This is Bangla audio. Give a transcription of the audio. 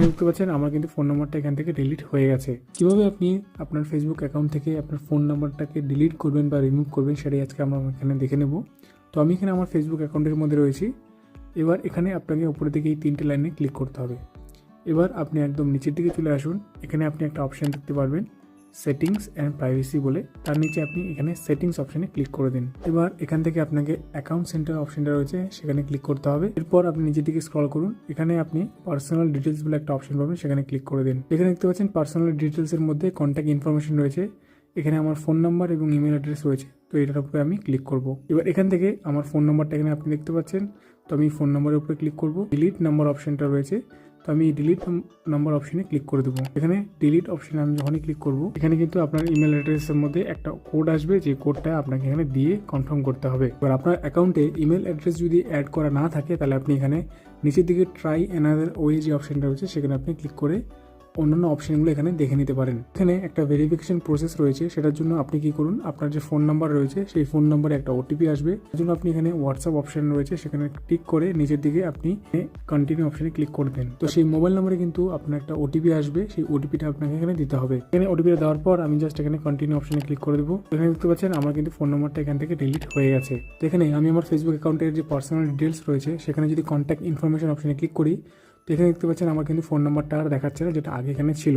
এখানে দেখতে পাচ্ছেন আমার কিন্তু ফোন নাম্বারটা এখান থেকে ডিলিট হয়ে গেছে। কীভাবে আপনি আপনার ফেসবুক অ্যাকাউন্ট থেকে আপনার ফোন নাম্বারটাকে ডিলিট করবেন বা রিমুভ করবেন সেটাই আজকে আমরা এখানে দেখে নেব। তো আমি এখানে আমার ফেসবুক অ্যাকাউন্টের মধ্যে রয়েছি। এবার এখানে আপনাকে উপরের দিকে এই তিনটে লাইনে ক্লিক করতে হবে। এবার আপনি একদম নিচের দিকে চলে আসুন। এখানে আপনি একটা অপশান দেখতে পারবেন। সেটিংস অ্যান্ড প্রাইভেসি বলে তার নিচে আপনি এখানে সেটিংস অপশানে ক্লিক করে দিন। এবার এখান থেকে আপনাকে অ্যাকাউন্ট সেন্টার অপশানটা রয়েছে, সেখানে ক্লিক করতে হবে। এরপর আপনি নিচের দিকে স্ক্রল করুন। এখানে আপনি পার্সোনাল ডিটেলস বলে একটা অপশন পাবেন, সেখানে ক্লিক করে দিন। এখানে দেখতে পাচ্ছেন পার্সোনাল ডিটেলসের মধ্যে কন্ট্যাক্ট ইনফরমেশন রয়েছে। এখানে আমার ফোন নাম্বার এবং ইমেল অ্যাড্রেস রয়েছে, তো এটার উপরে আমি ক্লিক করব। এবার এখান থেকে আমার ফোন নাম্বারটা এখানে আপনি দেখতে পাচ্ছেন, তো আমি ফোন নাম্বারের উপরে ক্লিক করব। ডিলিট নাম্বার অপশনটা রয়েছে তো আমি ডিলিট নাম্বার অপশনে ক্লিক করে দেবো। এখানে ডিলিট অপশনে আমি যখনই ক্লিক করব, এখানে কিন্তু আপনার ইমেল অ্যাড্রেসের মধ্যে একটা কোড আসবে, যে কোডটা আপনাকে এখানে দিয়ে কনফার্ম করতে হবে। এবার আপনার অ্যাকাউন্টে ইমেল অ্যাড্রেস যদি অ্যাড করা না থাকে, তাহলে আপনি এখানে নিচের দিকে ট্রাই অ্যানাদার ওয়ে যে অপশনটা রয়েছে, সেখানে আপনি ক্লিক করে অন্যান্য অপশনগুলো এখানে দেখে নিতে পারেন। এখানে একটা ভেরিফিকেশন প্রসেস রয়েছে, সেটার জন্য আপনি কি করুন, আপনার যে ফোন নাম্বার রয়েছে, সেই ফোন নাম্বারে একটা ওটিপি আসবে। তার জন্য আপনি এখানে হোয়াটসঅ্যাপ অপশন রয়েছে, সেখানে ক্লিক করে নিচের দিকে আপনি কন্টিনিউ অপশানে ক্লিক করে দেন তো সেই মোবাইল নাম্বারে কিন্তু আপনার একটা ওটিপি আসবে, সেই ওটিপিটা আপনাকে এখানে দিতে হবে। এখানে ওটিপিটা দেওয়ার পর আমি জাস্ট এখানে কন্টিনিউ অপশানে ক্লিক করে দেবো। এখানে দেখতে পাচ্ছেন, আমার কিন্তু ফোন নাম্বারটা এখান থেকে ডিলিট হয়ে গেছে। এখানে আমি আমার ফেসবুক অ্যাকাউন্টের যে পার্সোনাল ডিটেলস রয়েছে, সেখানে যদি কন্ট্যাক্ট ইনফরমেশন অপশানে ক্লিক করি এখানে দেখতে পাচ্ছেন আমার কিন্তু ফোন নাম্বারটা আর দেখাচ্ছে না যেটা আগে এখানে ছিল।